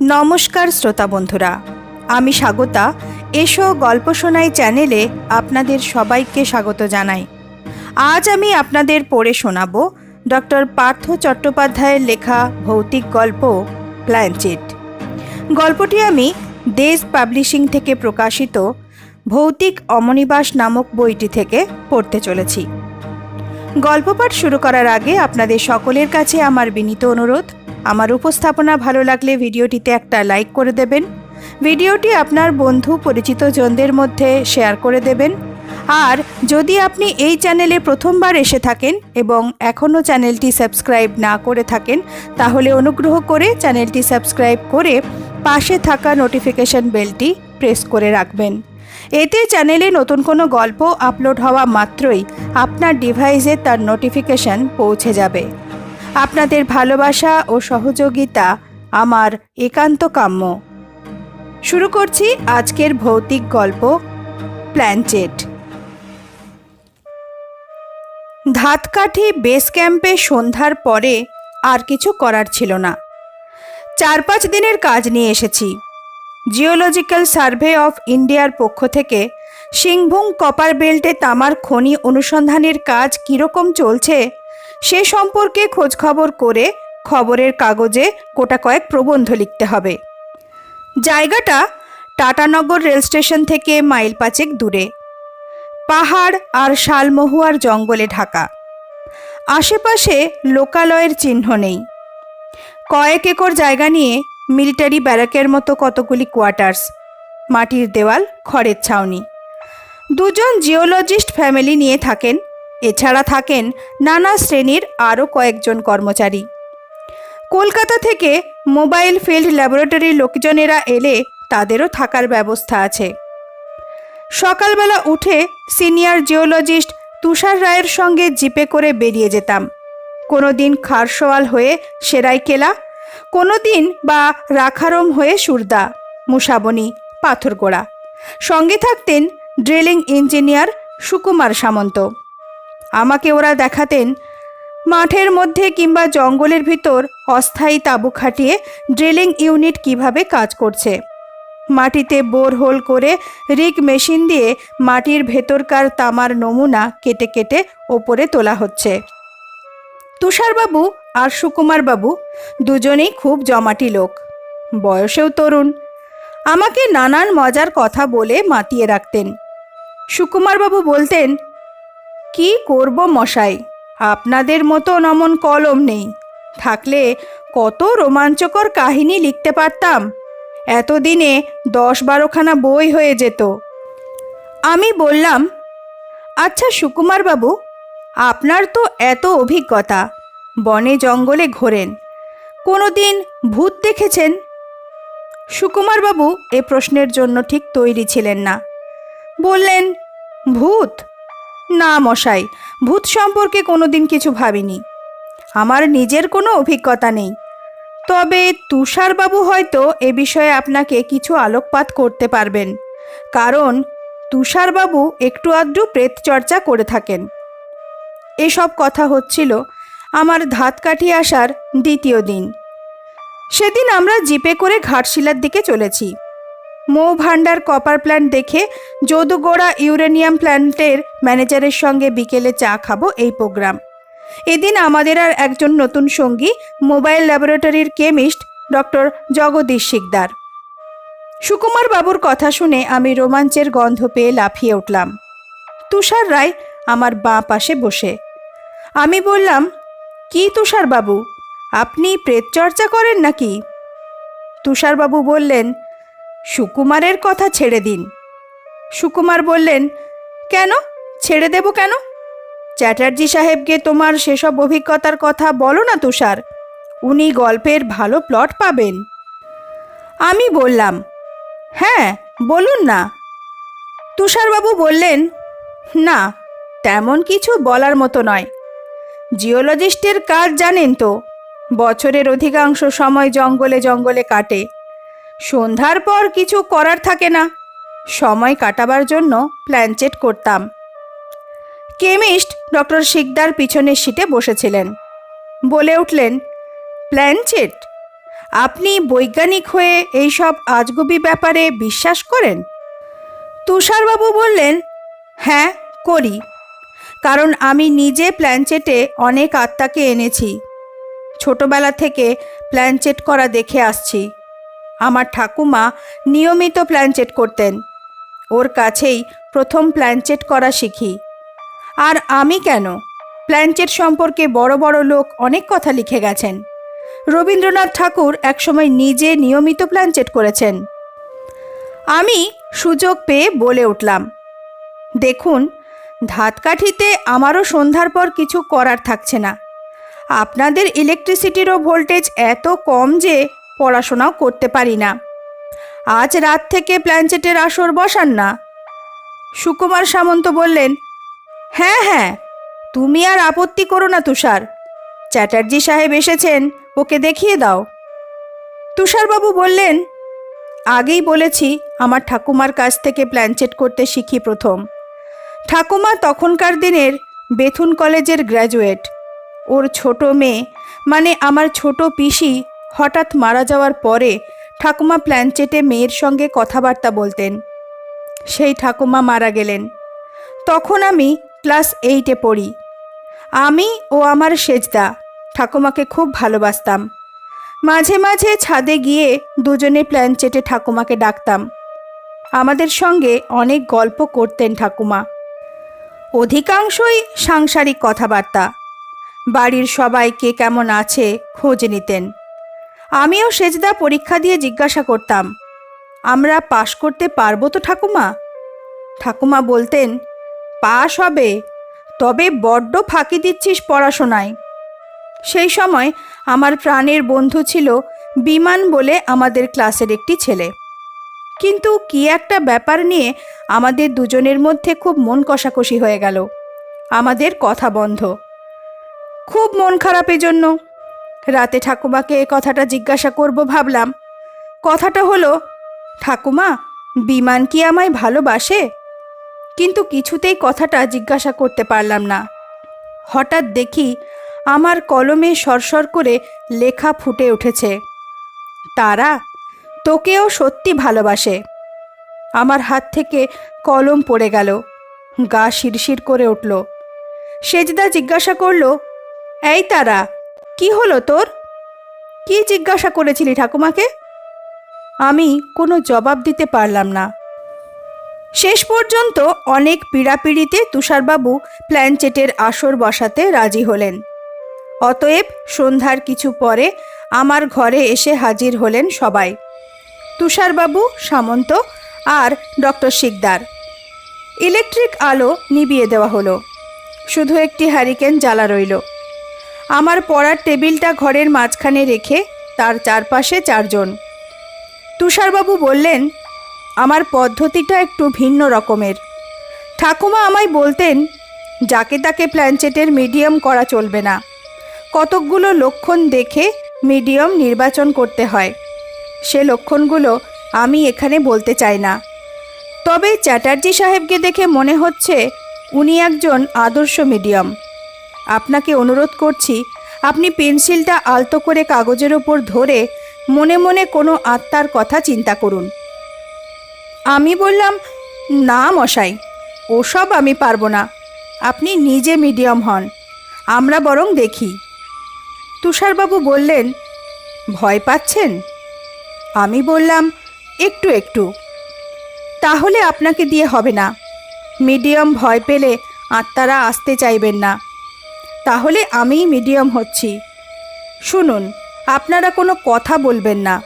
নমস্কার শ্রোতা বন্ধুরা, আমি স্বাগতা। এসো গল্প শোনাই চ্যানেলে আপনাদের সবাইকে স্বাগত জানাই। আজ আমি আপনাদের পড়ে শোনাব ডক্টর পার্থ চট্টোপাধ্যায়ের লেখা ভৌতিক গল্প, প্ল্যানচেট। গল্পটি আমি দেশ পাবলিশিং থেকে প্রকাশিত ভৌতিক অমনিবাস নামক বইটি থেকে পড়তে চলেছি। গল্প পাঠ শুরু করার আগে আপনাদের সকলের কাছে আমার বিনীত অনুরোধ আমার উপস্থাপনা ভালো লাগলে ভিডিওটিতে একটা লাইক করে দেবেন। ভিডিওটি আপনার বন্ধু পরিচিত জনদের মধ্যে শেয়ার করে দেবেন। আর যদি আপনি এই চ্যানেলে প্রথমবার এসে থাকেন এবং এখনও চ্যানেলটি সাবস্ক্রাইব না করে থাকেন, তাহলে অনুগ্রহ করে চ্যানেলটি সাবস্ক্রাইব করে পাশে থাকা নোটিফিকেশন বেলটি প্রেস করে রাখবেন। এতে চ্যানেলে নতুন কোনো গল্প আপলোড হওয়া মাত্রই আপনার ডিভাইসে তার নোটিফিকেশন পৌঁছে যাবে। আপনাদের ভালোবাসা ও সহযোগিতা আমার একান্ত কাম্য। শুরু করছি আজকের ভৌতিক গল্প, প্ল্যানচেট। ধাতকাঠি বেস ক্যাম্পে সন্ধ্যার পরে আর কিছু করার ছিল না। চার পাঁচ দিনের কাজ নিয়ে এসেছি। জিওলজিক্যাল সার্ভে অফ ইন্ডিয়ার পক্ষ থেকে সিংভুম কপার বেল্টে তামার খনি অনুসন্ধানের কাজ কীরকম চলছে সে সম্পর্কে খোঁজখবর করে খবরের কাগজে গোটা কয়েক প্রবন্ধ লিখতে হবে। জায়গাটা টাটানগর রেল স্টেশন থেকে মাইল পাঁচেক দূরে। পাহাড় আর শালমহুয়ার জঙ্গলে ঢাকা। আশেপাশে লোকালয়ের চিহ্ন নেই। কয়েক একর জায়গা নিয়ে মিলিটারি ব্যারাকের মতো কতগুলি কোয়ার্টার্স, মাটির দেওয়াল, খড়ের ছাউনি। দুজন জিওলজিস্ট ফ্যামিলি নিয়ে থাকেন এছাড়া থাকেন নানা শ্রেণির আরও কয়েকজন কর্মচারী। কলকাতা থেকে মোবাইল ফিল্ড ল্যাবরেটরির লোকজনেরা এলে তাদেরও থাকার ব্যবস্থা আছে। সকালবেলা উঠে সিনিয়র জিওলজিস্ট তুষার রায়ের সঙ্গে জিপে করে বেরিয়ে যেতাম। কোনো দিন খারসোয়াল হয়ে সেরাইকেলা কোনো দিন বা রাখারম হয়ে সুরদা, মুসাবনি, পাথরগোড়া। সঙ্গে থাকতেন ড্রিলিং ইঞ্জিনিয়ার সুকুমার সামন্ত। আমাকে ওরা দেখাতেন। মাঠের মধ্যে কিংবা জঙ্গলের ভিতর অস্থায়ী তাঁবু খাটিয়ে ড্রিলিং ইউনিট কীভাবে কাজ করছে। মাটিতে বোরহোল করে রিক মেশিন দিয়ে মাটির ভেতরকার তামার নমুনা কেটে কেটে ওপরে তোলা হচ্ছে। তুষারবাবু আর সুকুমারবাবু দুজনেই খুব জমাটি লোক। বয়সেও তরুণ। আমাকে নানান মজার কথা বলে মাতিয়ে রাখতেন। সুকুমারবাবু বলতেন কি করব মশাই? আপনাদের মতো নমন কলম নেই। থাকলে কত রোমাঞ্চকর কাহিনী লিখতে পারতাম। এতদিনে দশ বারোখানা বই হয়ে যেত। আমি বললাম আচ্ছা সুকুমারবাবু, আপনার তো এত অভিজ্ঞতা। বনে জঙ্গলে ঘোরেন। কোনো দিন ভূত দেখেছেন? সুকুমারবাবু এ প্রশ্নের জন্য ঠিক তৈরি ছিলেন না। বললেন, ভূত? না মশাই, ভূত সম্পর্কে কোনো দিন কিছু ভাবিনি। আমার নিজের কোনো অভিজ্ঞতা নেই। তবে তুষারবাবু হয়তো এ বিষয়ে আপনাকে কিছু আলোকপাত করতে পারবেন। কারণ তুষারবাবু একটু আধটু প্রেত চর্চা করে থাকেন। এসব কথা হচ্ছিল আমার ধাত কাটিয়ে আসার দ্বিতীয় দিন। সেদিন আমরা জিপে করে ঘাটশিলার দিকে চলেছি। মৌ ভাণ্ডার কপার প্ল্যান্ট দেখে যদুগোড়া ইউরেনিয়াম প্ল্যান্টের ম্যানেজারের সঙ্গে বিকেলে চা খাব এই প্রোগ্রাম। এদিন আমাদের আর একজন নতুন সঙ্গী, মোবাইল ল্যাবরেটরির কেমিস্ট ডক্টর জগদীশ শিকদার। সুকুমার বাবুর কথা শুনে আমি রোমাঞ্চের গন্ধ পেয়ে লাফিয়ে উঠলাম। তুষার রায় আমার বাঁ পাশে বসে। আমি বললাম, কি তুষারবাবু আপনি প্রেত চর্চা করেন নাকি? তুষারবাবু বললেন সুকুমারের কথা ছেড়ে দিন। সুকুমার বললেন, কেন? ছেড়ে দেব কেন? চ্যাটার্জি সাহেবকে তোমার সেসব অভিজ্ঞতার কথা বলো না তুষার। উনি গল্পের ভালো প্লট পাবেন। আমি বললাম হ্যাঁ বলুন না। তুষারবাবু বললেন, না, তেমন কিছু বলার মতো নয়। জিওলজিস্টের কাজ জানেন তো, বছরের অধিকাংশ সময় জঙ্গলে জঙ্গলে কাটে। সন্ধ্যার পর কিছু করার থাকে না। সময় কাটাবার জন্য প্ল্যানচেট করতাম। কেমিস্ট ডক্টর শিকদার পিছনের সিটে বসেছিলেন। বলে উঠলেন প্ল্যানচেট আপনি বৈজ্ঞানিক হয়ে এইসব আজগুবি ব্যাপারে বিশ্বাস করেন? তুষারবাবু বললেন হ্যাঁ করি। কারণ আমি নিজে প্ল্যানচেটে অনেক আত্মাকে এনেছি। ছোটবেলা থেকে প্ল্যানচেট করা দেখে আসছি। আমার ঠাকুমা নিয়মিত প্ল্যানচেট করতেন। ওর কাছেই প্রথম প্ল্যানচেট করা শিখি। আর আমি কেন? প্ল্যানচেট সম্পর্কে বড় বড় লোক অনেক কথা লিখে গেছেন। রবীন্দ্রনাথ ঠাকুর একসময় নিজে নিয়মিত প্ল্যানচেট করেছেন। আমি সুযোগ পেয়ে বলে উঠলাম, দেখুন ধাতকাঠিতে আমারও সন্ধ্যার পর কিছু করার থাকছে না। আপনাদের ইলেকট্রিসিটিরও ভোল্টেজ এত কম যে পড়াশোনাও করতে পারি না। আজ রাত থেকে প্ল্যানচেটের আসর বসান না। সুকুমার সামন্ত বললেন হ্যাঁ হ্যাঁ তুমি আর আপত্তি করো না তুষার। চ্যাটার্জি সাহেব এসেছেন, ওকে দেখিয়ে দাও। তুষারবাবু বললেন, আগেই বলেছি, আমার ঠাকুমার কাছ থেকে প্ল্যানচেট করতে শিখি প্রথম। ঠাকুমা তখনকার দিনের বেথুন কলেজের গ্র্যাজুয়েট। ওর ছোট মেয়ে মানে আমার ছোট পিসি হঠাৎ মারা যাওয়ার পরে ঠাকুমা প্ল্যানচেটে মেয়ের সঙ্গে কথাবার্তা বলতেন। সেই ঠাকুমা মারা গেলেন। তখন আমি ক্লাস এইটে পড়ি। আমি ও আমার সেজদা ঠাকুমাকে খুব ভালোবাসতাম। মাঝে মাঝে ছাদে গিয়ে দুজনে প্ল্যানচেটে ঠাকুমাকে ডাকতাম। আমাদের সঙ্গে অনেক গল্প করতেন ঠাকুমা। অধিকাংশই সাংসারিক কথাবার্তা। বাড়ির সবাই কে কেমন আছে খোঁজ নিতেন। আমিও সেজদা পরীক্ষা দিয়ে জিজ্ঞাসা করতাম, আমরা পাশ করতে পারব তো ঠাকুমা? ঠাকুমা বলতেন, পাশ হবে, তবে বড্ড ফাঁকি দিচ্ছিস পড়াশোনায়। সেই সময় আমার প্রাণের বন্ধু ছিল বিমান বলে আমাদের ক্লাসের একটি ছেলে। কিন্তু কি একটা ব্যাপার নিয়ে আমাদের দুজনের মধ্যে খুব মন কষাকষি হয়ে গেল। আমাদের কথা বন্ধ। খুব মন খারাপের জন্য রাতে ঠাকুমাকে এ কথাটা জিজ্ঞাসা করব ভাবলাম। কথাটা হলো, ঠাকুমা, বিমান কি আমায় ভালোবাসে? কিন্তু কিছুতেই কথাটা জিজ্ঞাসা করতে পারলাম না। হঠাৎ দেখি আমার কলমে সরসর করে লেখা ফুটে উঠেছে, তারা তোকেও সত্যি ভালোবাসে। আমার হাত থেকে কলম পড়ে গেল, গা শিরশির করে উঠল। সেজদা জিজ্ঞাসা করল, এই তারা কি হলো তোর? কি জিজ্ঞাসা করেছিলি ঠাকুমাকে? আমি কোনো জবাব দিতে পারলাম না। শেষ পর্যন্ত অনেক পীড়াপিড়িতে তুষারবাবু প্ল্যানচেটের আসর বসাতে রাজি হলেন। অতএব সন্ধ্যার কিছু পরে আমার ঘরে এসে হাজির হলেন সবাই। তুষারবাবু, সামন্ত আর ডক্টর শিকদার। ইলেকট্রিক আলো নিবিয়ে দেওয়া হলো। শুধু একটি হ্যারিকেন জ্বালা রইল। আমার পড়ার টেবিলটা ঘরের মাঝখানে রেখে তার চারপাশে চারজন। তুষারবাবু বললেন, আমার পদ্ধতিটা একটু ভিন্ন রকমের। ঠাকুমা আমায় বলতেন, যাকে তাকে প্ল্যানচেটের মিডিয়াম করা চলবে না। কতকগুলো লক্ষণ দেখে মিডিয়াম নির্বাচন করতে হয়। সে লক্ষণগুলো আমি এখানে বলতে চাই না। তবে চ্যাটার্জি সাহেবকে দেখে মনে হচ্ছে উনি একজন আদর্শ মিডিয়াম। আপনাকে অনুরোধ করছি, আপনি পেন্সিলটা আলতো করে কাগজের ওপর ধরে মনে মনে কোনো আত্মার কথা চিন্তা করুন। আমি বললাম, না মশাই, ওসব আমি পারব না। আপনি নিজে মিডিয়াম হন, আমরা বরং দেখি। তুষারবাবু বললেন, ভয় পাচ্ছেন? আমি বললাম, একটু একটু। তাহলে আপনাকে দিয়ে হবে না। মিডিয়াম ভয় পেলে আত্মারা আসতে চাইবেন না। তাহলে আমিই মিডিয়াম হচ্ছি। শুনুন, আপনারা কোনো কথা বলবেন না,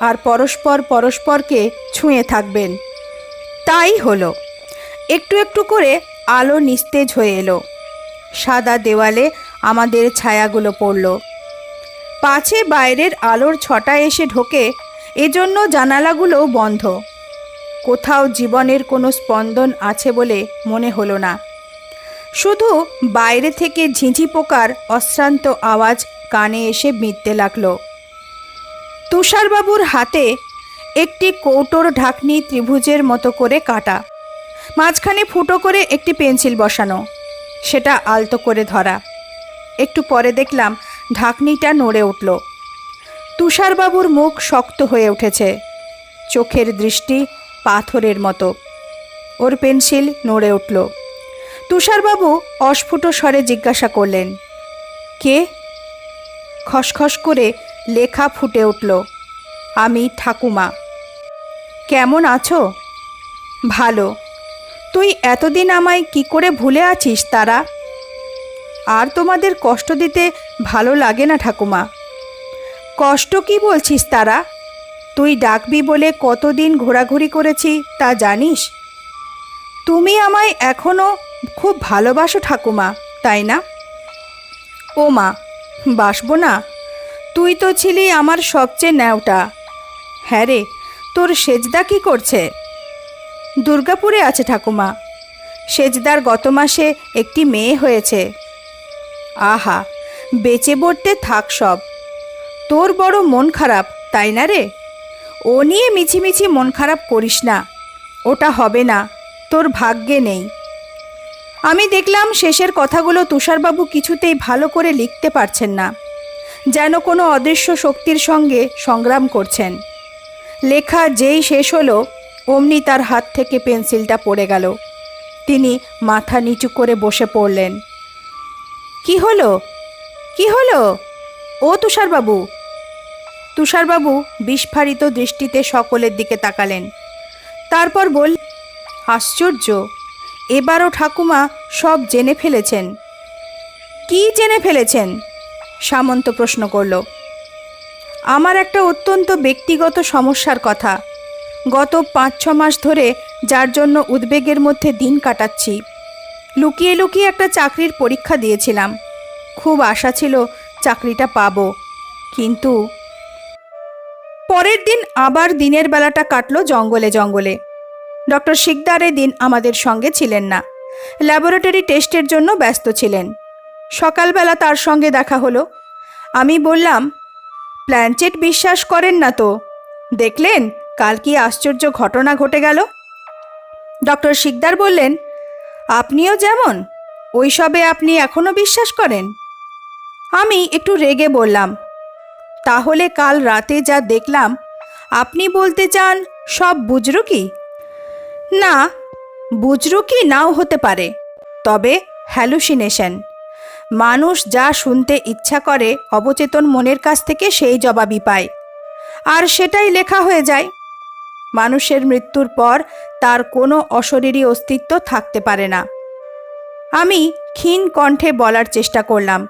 আর পরস্পর পরস্পরকে ছুঁয়ে থাকবেন। তাই হলো। একটু একটু করে আলো নিস্তেজ হয়ে এলো। সাদা দেওয়ালে আমাদের ছায়াগুলো পড়ল। পাছে বাইরের আলোর ছটা এসে ঢোকে, এজন্য জানালাগুলো বন্ধ। কোথাও জীবনের কোনো স্পন্দন আছে বলে মনে হলো না। শুধু বাইরে থেকে ঝিঁঝি পোকার অশ্রান্ত আওয়াজ কানে এসে বিঁধতে লাগল। তুষারবাবুর হাতে একটি কৌটোর ঢাকনি ত্রিভুজের মতো করে কাটা। মাঝখানে ফুটো করে একটি পেন্সিল বসানো। সেটা আলতো করে ধরা। একটু পরে দেখলাম ঢাকনিটা নড়ে উঠল। তুষারবাবুর মুখ শক্ত হয়ে উঠেছে। চোখের দৃষ্টি পাথরের মতো। ওর পেন্সিল নড়ে উঠল। তুষারবাবু অস্ফুট স্বরে জিজ্ঞাসা করলেন, কে? খসখস করে লেখা ফুটে উঠল, আমি ঠাকুমা। কেমন আছো? ভালো। তুই এতদিন আমায় কি করে ভুলে আছিস তারা? আর তোমাদের কষ্ট দিতে ভালো লাগে না ঠাকুমা। কষ্ট কি বলছিস তারা? তুই ডাকবি বলে কতদিন ঘোরাঘুরি করেছি তা জানিস? তুমি আমায় এখনও খুব ভালোবাসো ঠাকুমা, তাই না? ও মা বাসবো না? তুই তো ছিলি আমার সবচেয়ে ন্যাওটা। হ্যাঁ রে, তোর সেজদা কি করছে? দুর্গাপুরে আছে ঠাকুমা। সেজদার গত মাসে একটি মেয়ে হয়েছে। আহা, বেঁচে বলতে থাক সব। তোর বড় মন খারাপ, তাই না রে? ও নিয়ে মিছিমিছি মন খারাপ করিস না। ওটা হবে না, তোর ভাগ্যে নেই। আমি দেখলাম শেষের কথাগুলো তুষারবাবু কিছুতেই ভালো করে লিখতে পারছেন না, যেন কোনো অদৃশ্য শক্তির সঙ্গে সংগ্রাম করছেন। লেখা যেই শেষ হলো, অমনি তার হাত থেকে পেন্সিলটা পড়ে গেল। তিনি মাথা নিচু করে বসে পড়লেন। কি হলো? কি হলো? ও তুষারবাবু? তুষারবাবু বিস্ফারিত দৃষ্টিতে সকলের দিকে তাকালেন। তারপর বল আশ্চর্য! এবারও ঠাকুমা সব জেনে ফেলেছেন। কি জেনে ফেলেছেন? সামন্ত প্রশ্ন করল। আমার একটা অত্যন্ত ব্যক্তিগত সমস্যার কথা। গত পাঁচ ছ মাস ধরে যার জন্য উদ্বেগের মধ্যে দিন কাটাচ্ছি। লুকিয়ে লুকিয়ে একটা চাকরির পরীক্ষা দিয়েছিলাম। খুব আশা ছিল চাকরিটা পাবো। কিন্তু পরের দিন আবার দিনের বেলাটা কাটলো জঙ্গলে জঙ্গলে। ডক্টর শিকদার দিন আমাদের সঙ্গে ছিলেন না। ল্যাবরেটরি টেস্টের জন্য ব্যস্ত ছিলেন। সকালবেলা তার সঙ্গে দেখা হলো। আমি বললাম, প্ল্যানচেট বিশ্বাস করেন না তো। দেখলেন, কাল কি আশ্চর্য ঘটনা ঘটে গেল? ডক্টর শিকদার বললেন, আপনিও যেমন, ওইসবে আপনি এখনও বিশ্বাস করেন? আমি একটু রেগে বললাম, তাহলে কাল রাতে যা দেখলাম, আপনি বলতে চান সব বুঝরু কি না, বুঝরু কি নাও হতে পারে, তবে হ্যালুসিনেশন মানুষ যা শুনতে ইচ্ছা করে, অবচেতন মনের কাছ থেকে সেই জবাবই পায়। আর সেটাই লেখা হয়ে যায়। মানুষের মৃত্যুর পর তার কোনো অশরীরী অস্তিত্ব থাকতে পারে না। আমি ক্ষীণ কণ্ঠে বলার চেষ্টা করলাম,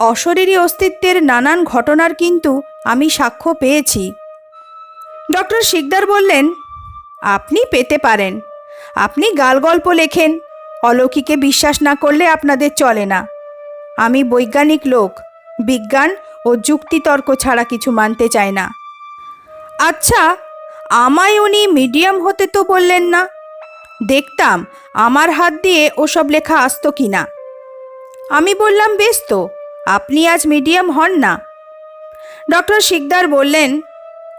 অশরীরী অস্তিত্বের নানান ঘটনার কিন্তু আমি সাক্ষ্য পেয়েছি। ডক্টর শিকদার বললেন আপনি পেতে পারেন। আপনি গালগল্প লেখেন, অলৌকিকে বিশ্বাস না করলে আপনাদের চলে না। আমি বৈজ্ঞানিক লোক, বিজ্ঞান ও যুক্তিতর্ক ছাড়া কিছু মানতে চাই না। আচ্ছা আমায় উনি মিডিয়াম হতে তো বললেন না। দেখতাম আমার হাত দিয়ে ওসব লেখা আসতো কি না আমি বললাম, বেশ তো, আপনি আজ মিডিয়াম হন না। ডক্টর শিকদার বললেন,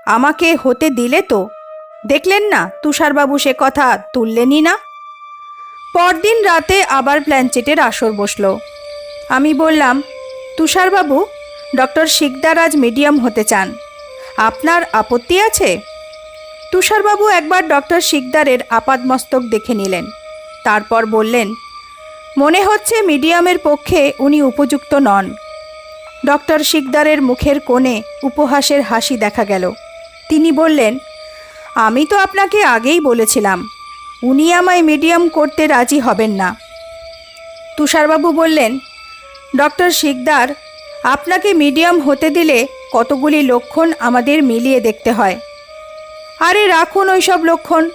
আমাকে হতে দিলে তো? দেখলেন না তুষারবাবু সে কথা তুললেনই না? পরদিন রাতে আবার প্ল্যানচেটের আসর বসল। আমি বললাম, তুষারবাবু, ডক্টর শিকদার আজ মিডিয়াম হতে চান। আপনার আপত্তি আছে? তুষারবাবু একবার ডক্টর শিকদারের আপাদমস্তক দেখে নিলেন। তারপর বললেন, মনে হচ্ছে মিডিয়ামের পক্ষে উনি উপযুক্ত নন। ডক্টর শিকদারের মুখের কোণে উপহাসের হাসি দেখা গেল। তিনি বললেন আমি তো আপনাকে আগেই বলেছিলাম, উনি আমায় মিডিয়াম করতে রাজি হবেন না। তুষারবাবু বললেন, ডক্টর শিকদার, আপনাকে মিডিয়াম হতে দিলে কতগুলি লক্ষণ আমাদের মিলিয়ে দেখতে হয়। আরে রাখুন ওই সব লক্ষণ,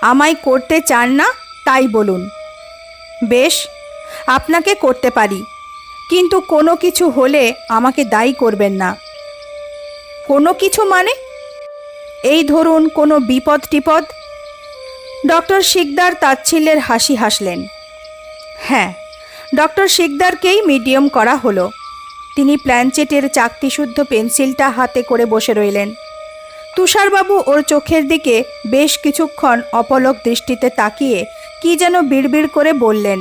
আমায় করতে চান না, তাই বলুন। বেশ, আপনাকে করতে পারি, কিন্তু কোনো কিছু হলে আমাকে দায়ী করবেন না। কোনো কিছু মানে এই ধরুন কোনো বিপদ টিপদ? ডক্টর শিকদার তাচ্ছিল্যের হাসি হাসলেন। হ্যাঁ ডক্টর শিকদারকেই মিডিয়াম করা হলো। তিনি প্ল্যানচেটের চাকতিশুদ্ধ পেন্সিলটা হাতে করে বসে রইলেন। তুষারবাবু ওর চোখের দিকে বেশ কিছুক্ষণ অপলক দৃষ্টিতে তাকিয়ে কি যেন বিড়বিড় করে বললেন।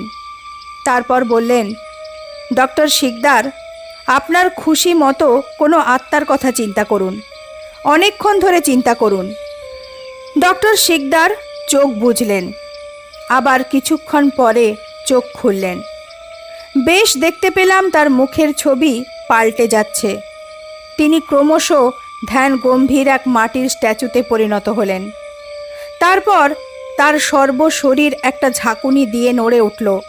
তারপর বললেন, ডক্টর শিকদার, আপনার খুশি মতো কোনো আত্মার কথা চিন্তা করুন। অনেকক্ষণ ধরে চিন্তা করুন। ডক্টর শিকদার চোখ বুঝলেন। আবার কিছুক্ষণ পরে চোখ খুললেন। বেশ দেখতে পেলাম তার মুখের ছবি পাল্টে যাচ্ছে। তিনি ক্রমশ ধ্যান গম্ভীর এক মাটির স্ট্যাচুতে পরিণত হলেন। তারপর তার সর্বশরীর একটা ঝাঁকুনি দিয়ে নড়ে উঠল।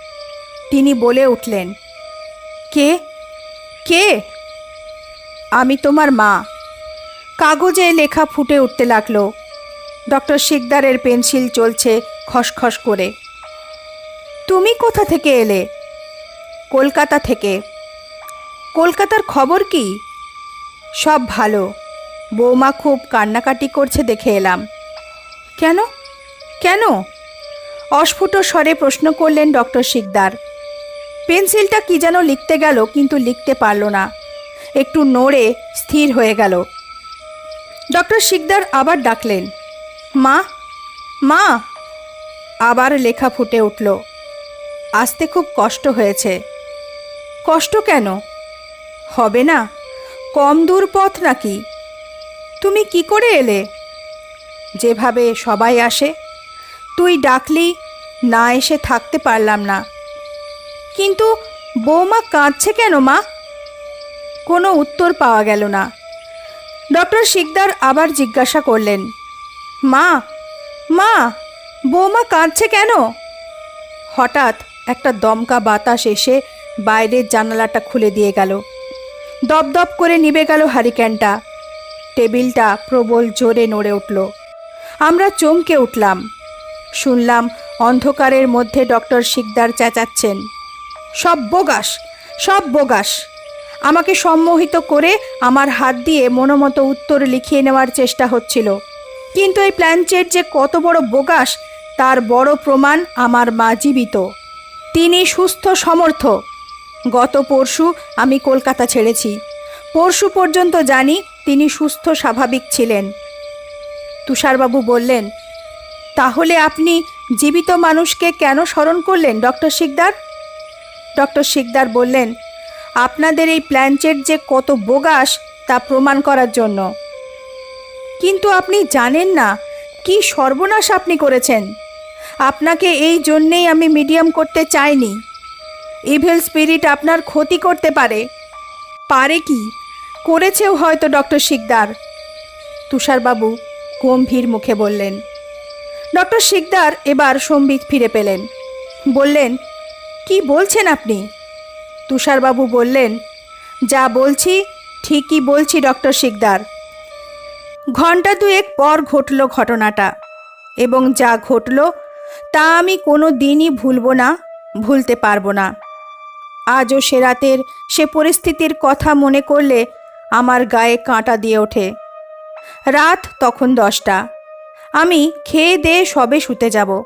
তিনি বলে উঠলেন, কে? কে? আমি তোমার মা। কাগজে লেখা ফুটে উঠতে লাগল। ডক্টর শিকদারের পেন্সিল চলছে খসখস করে। তুমি কোথা থেকে এলে? কলকাতা থেকে। কলকাতার খবর কি? সব ভালো। বৌমা খুব কান্নাকাটি করছে দেখে এলাম। কেন? কেন? অস্ফুট স্বরে প্রশ্ন করলেন ডক্টর শিকদার। পেন্সিলটা কি যেন লিখতে গেল কিন্তু লিখতে পারল না। একটু নড়ে স্থির হয়ে গেল। ডক্টর শিকদার আবার ডাকলেন, মা মা! আবার লেখা ফুটে উঠল, আসতে খুব কষ্ট হয়েছে। কষ্ট কেন? হবে না, কম দূর পথ নাকি। তুমি কি করে এলে? যেভাবে সবাই আসে, তুই ডাকলি, না এসে থাকতে পারলাম না। কিন্তু বৌমা কাঁদছে কেন মা? কোনো উত্তর পাওয়া গেল না। ডক্টর শিকদার আবার জিজ্ঞাসা করলেন, মা মা, বৌমা কাঁদছে কেন? হঠাৎ একটা দমকা বাতাস এসে বাইরের জানালাটা খুলে দিয়ে গেল। দপদপ করে নিবে গেল হারিকেনটা। টেবিলটা প্রবল জোরে নড়ে উঠল। আমরা চমকে উঠলাম। শুনলাম অন্ধকারের মধ্যে ডক্টর শিকদার চেঁচাচ্ছেন। সব বোগাস সব বোগাস। আমাকে সম্মোহিত করে আমার হাত দিয়ে মনোমতো উত্তর লিখিয়ে নেওয়ার চেষ্টা হচ্ছিল। কিন্তু এই প্ল্যানচেট যে কত বড় বোগাস তার বড় প্রমাণ আমার মা জীবিত। তিনি সুস্থ, সমর্থ। গত পরশু আমি কলকাতা ছেড়েছি। পরশু পর্যন্ত জানি তিনি সুস্থ, স্বাভাবিক ছিলেন। তুষারবাবু বললেন, তাহলে আপনি জীবিত মানুষকে কেন স্মরণ করলেন, ডক্টর শিকদার? ডক্টর শিকদার বললেন আপনাদের এই প্ল্যানচেট যে কত বোগাস তা প্রমাণ করার জন্য। কিন্তু আপনি জানেন না কি সর্বনাশ আপনি করেছেন। আপনাকে এই জন্যেই আমি মিডিয়াম করতে চাইনি। ইভেল স্পিরিট আপনার ক্ষতি করতে পারে। পারে কি? করেছেও হয়তো ডক্টর শিকদার। তুষারবাবু গম্ভীর মুখে বললেন, ডক্টর শিকদার এবার সম্বিত ফিরে পেলেন। বললেন, কি বলছেন আপনি? তুষারবাবু বললেন, যা বলছি, ঠিকই বলছি, ডক্টর শিকদার। ঘণ্টা দুয়েক পর ঘটল ঘটনাটা এবং যা ঘটল, তা আমি কোনো দিনই ভুলব না, ভুলতে পারব না। আজও সে রাতের সে পরিস্থিতির কথা মনে করলে আমার গায়ে কাঁটা দিয়ে ওঠে। রাত তখন দশটা। আমি খেয়ে দিয়ে সবে শুতে যাব।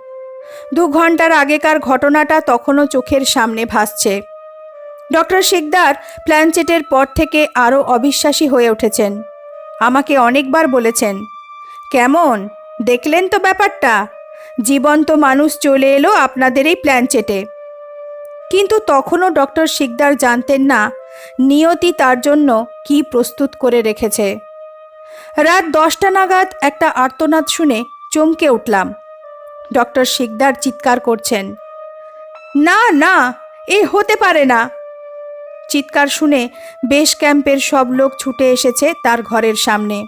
দু ঘণ্টার আগেকার ঘটনাটা তখনও চোখের সামনে ভাসছে। ডক্টর শিকদার প্ল্যানচেটের পর থেকে আরও অবিশ্বাসী হয়ে উঠেছেন। আমাকে অনেকবার বলেছেন, কেমন? দেখলেন তো ব্যাপারটা? জীবন্ত মানুষ চলে এলো আপনাদের এই প্ল্যানচেটে। কিন্তু তখনও ডক্টর শিকদার জানতেন না নিয়তি তার জন্য কি প্রস্তুত করে রেখেছে। রাত দশটা নাগাদ একটা আর্তনাদ শুনে চমকে উঠলাম। ডক্টর শিকদার চিৎকার করছেন, না না, এ হতে পারে না। চিৎকার শুনে বেশ ক্যাম্পের সব লোক ছুটে এসেছে তার ঘরের সামনে।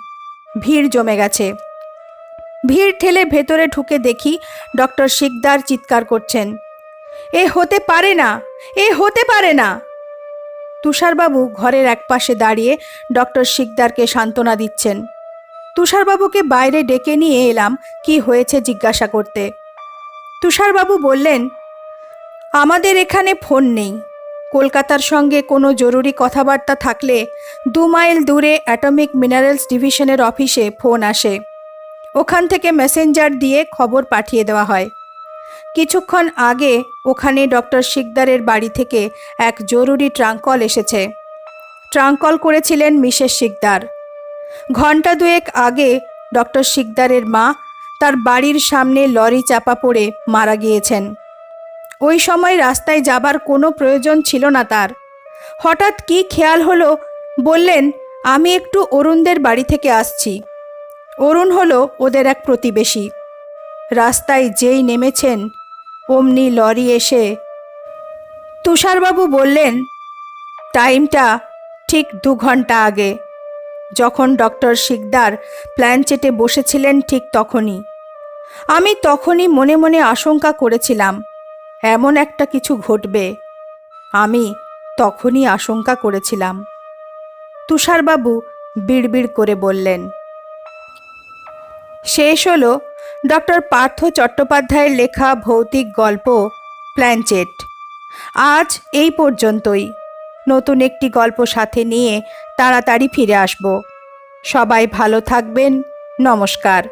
ভিড় জমে গেছে। ভিড় ঠেলে ভেতরে ঢুকে দেখি ডক্টর শিকদার চিৎকার করছেন। এ হতে পারে না, এ হতে পারে না। তুষারবাবু ঘরের একপাশে দাঁড়িয়ে ডক্টর শিকদারকে সান্ত্বনা দিচ্ছেন। তুষারবাবুকে বাইরে ডেকে নিয়ে এলাম কি হয়েছে জিজ্ঞাসা করতে। তুষারবাবু বললেন, আমাদের এখানে ফোন নেই। কলকাতার সঙ্গে কোনো জরুরি কথাবার্তা থাকলে দু মাইল দূরে অ্যাটমিক মিনারেলস ডিভিশনের অফিসে ফোন আসে। ওখান থেকে মেসেঞ্জার দিয়ে খবর পাঠিয়ে দেওয়া হয়। কিছুক্ষণ আগে ওখানে ডক্টর শিকদারের বাড়ি থেকে এক জরুরি ট্রাঙ্কল এসেছে। ট্রাঙ্কল করেছিলেন মিসেস শিকদার। ঘণ্টা দুয়েক আগে ডক্টর শিকদারের মা তার বাড়ির সামনে লরি চাপা পড়ে মারা গিয়েছেন। ওই সময় রাস্তায় যাবার কোনো প্রয়োজন ছিল না তার। হঠাৎ কি খেয়াল হলো, বললেন, আমি একটু অরুণদের বাড়ি থেকে আসছি। অরুণ হলো ওদের এক প্রতিবেশী। রাস্তায় যেই নেমেছেন, অমনি লরি এসে তুষারবাবু বললেন, টাইমটা ঠিক দু ঘণ্টা আগে। যখন ডক্টর শিকদার প্ল্যানচেটে বসেছিলেন ঠিক তখনই। আমি তখনই মনে মনে আশঙ্কা করেছিলাম এমন একটা কিছু ঘটবে। আমি তখনই আশঙ্কা করেছিলাম। তুষারবাবু বিড়বিড় করে বললেন, শেষ হলো ডক্টর পার্থ চট্টোপাধ্যায়ের লেখা ভৌতিক গল্প প্ল্যানচেট। আজ এই পর্যন্তই। নতুন একটি গল্প সাথে নিয়ে তাড়াতাড়ি ফিরে আসব। সবাই ভালো থাকবেন। নমস্কার।